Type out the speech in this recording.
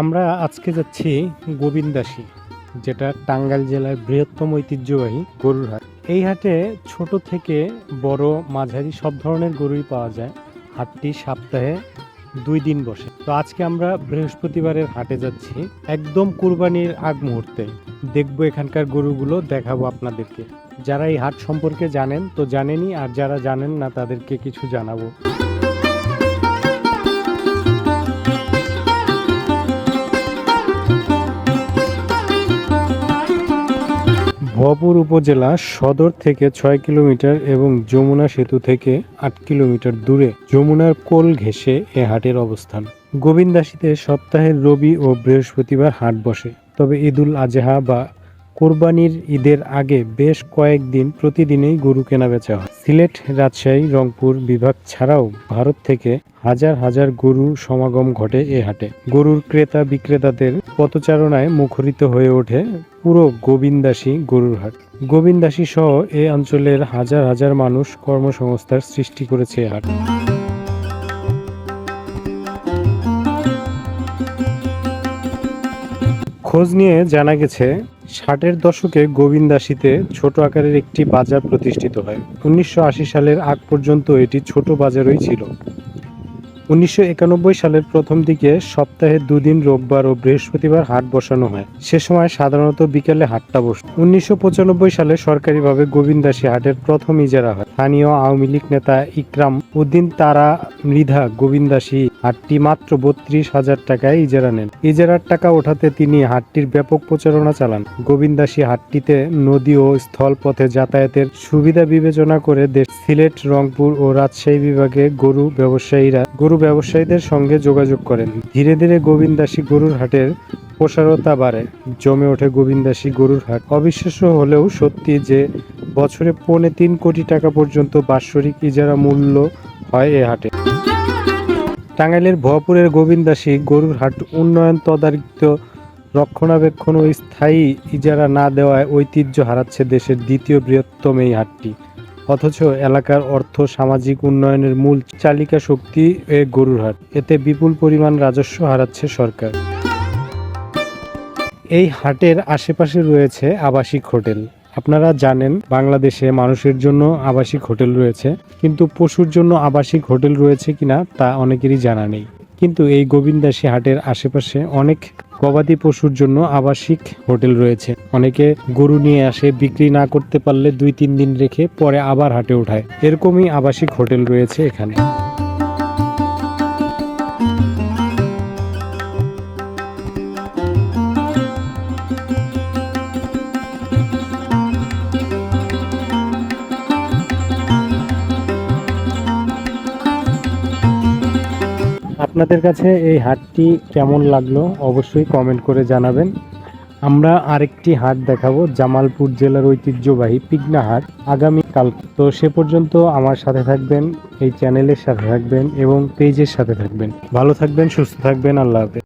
আমরা আজকে যাচ্ছি গোবিন্দাসী, যেটা টাঙ্গাইল জেলার বৃহত্তম ঐতিহ্যবাহী গরুর হাট। এই হাটে ছোট থেকে বড় মাঝারি সব ধরনের গরুই পাওয়া যায়। হাটটি সপ্তাহে দুই দিন বসে। তো আজকে আমরা বৃহস্পতিবারের হাটে যাচ্ছি একদম কুরবানির আগ মুহূর্তে। দেখব এখানকার গরুগুলো, দেখাবো আপনাদেরকে। যারা এই হাট সম্পর্কে জানেন তো জানেনই, আর যারা জানেন না তাদেরকে কিছু জানাব। ভয়পুর উপজেলা সদর থেকে ছয় কিলোমিটার এবং যমুনা সেতু থেকে আট কিলোমিটার দূরে যমুনার কোল ঘেঁষে এ হাটের অবস্থান। গোবিন্দাসীতে সপ্তাহের রবি ও বৃহস্পতিবার হাট বসে। তবে ঈদুল আজহা বা কোরবানির ঈদের আগে বেশ কয়েকদিন প্রতিদিনেই গরু কেনা বেচা হয়। সিলেট রাজশাহী রংপুর বিভাগ ছাড়াও ভারত থেকে হাজার হাজার গরু সমাগম ঘটে এ হাটে। গরুর ক্রেতা বিক্রেতাদের পথচারণায় মুখরিত হয়ে ওঠে পুরো গোবিন্দাসী গরুর হাট। গোবিন্দাসী সহ এ অঞ্চলের হাজার হাজার মানুষ কর্মসংস্থার সৃষ্টি করেছে হাট। খোঁজ নিয়ে জানা গেছে, ষাটের দশকে গোবিন্দাসীতে ছোট আকারের একটি বাজার প্রতিষ্ঠিত হয়। উনিশশো আশি সালের আগ পর্যন্ত এটি ছোট বাজারই ছিল। উনিশশো একানব্বই সালের প্রথম দিকে সপ্তাহে দুদিন রোববার ও বৃহস্পতিবার হাট বসানো হয়। সে সময় সাধারণত বিকেলে হাটটা বসত। উনিশশো সালে সরকারিভাবে গোবিন্দাসী হাটের প্রথম ইজারা হয়। স্থানীয় আওয়ামী লীগ নেতা ইকরাম উদ্দিন, তারা মৃধা গোবিন্দাসী হাটটি মাত্র বত্রিশ হাজার টাকায় ইজারা নেন। ইজারার টাকা ওঠাতে তিনি হাটটির ব্যাপক প্রচারণা চালান। গোবিন্দাসী হাটটিতে নদী ও স্থল পথে যাতায়াতের সুবিধা বিবেচনা করে দেশ সিলেট, রংপুর ও রাজশাহী বিভাগে গরু ব্যবসায়ীরা গরু ব্যবসায়ীদের সঙ্গে যোগাযোগ করেন। ধীরে ধীরে গোবিন্দাসী গরুর হাটের প্রসারতা বাড়ে। জমে ওঠে গোবিন্দাসী গরুর হাট। অবিশ্বাস্য হলেও সত্যি যে বছরে পৌনে তিন কোটি টাকা পর্যন্ত বাৎসরিক ইজারা মূল্য হয় এ হাটে। টাঙ্গাইলের ভয়পুরের গোবিন্দাসী গরুর হাট উন্নয়ন তদারকিত রক্ষণাবেক্ষণ ও স্থায়ী ইজারা না দেওয়ায় ঐতিহ্য হারাচ্ছে দেশের দ্বিতীয় বৃহত্তম এই হাটটি। অথচ এলাকার অর্থ, সামাজিক উন্নয়নের মূল চালিকা শক্তি এ গরুর হাট। এতে বিপুল পরিমাণ রাজস্ব হারাচ্ছে সরকার। এই হাটের আশেপাশে রয়েছে আবাসিক হোটেল। আপনারা জানেন, বাংলাদেশে মানুষের জন্য আবাসিক হোটেল রয়েছে, কিন্তু পশুর জন্য আবাসিক হোটেল রয়েছে কিনা তা অনেকেরই জানা নেই। কিন্তু এই গোবিন্দাসী হাটের আশেপাশে অনেক গবাদি পশুর জন্য আবাসিক হোটেল রয়েছে। অনেকে গরু নিয়ে আসে, বিক্রি না করতে পারলে দুই তিন দিন রেখে পরে আবার হাটে ওঠায়। এরকমই আবাসিক হোটেল রয়েছে এখানে। আপনাদের কাছে এই হাটটি কেমন লাগল অবশ্যই কমেন্ট করে জানাবেন। আমরা আরেকটি হাট দেখাবো, জামালপুর জেলার ঐতিহ্যবাহী পিগনা হাট। আগামীকাল তো সে পর্যন্ত আমার সাথে থাকবেন, এই চ্যানেলের সাথে থাকবেন এবং পেজের সাথে থাকবেন। ভালো থাকবেন, সুস্থ থাকবেন, আল্লাহ হাফেজ।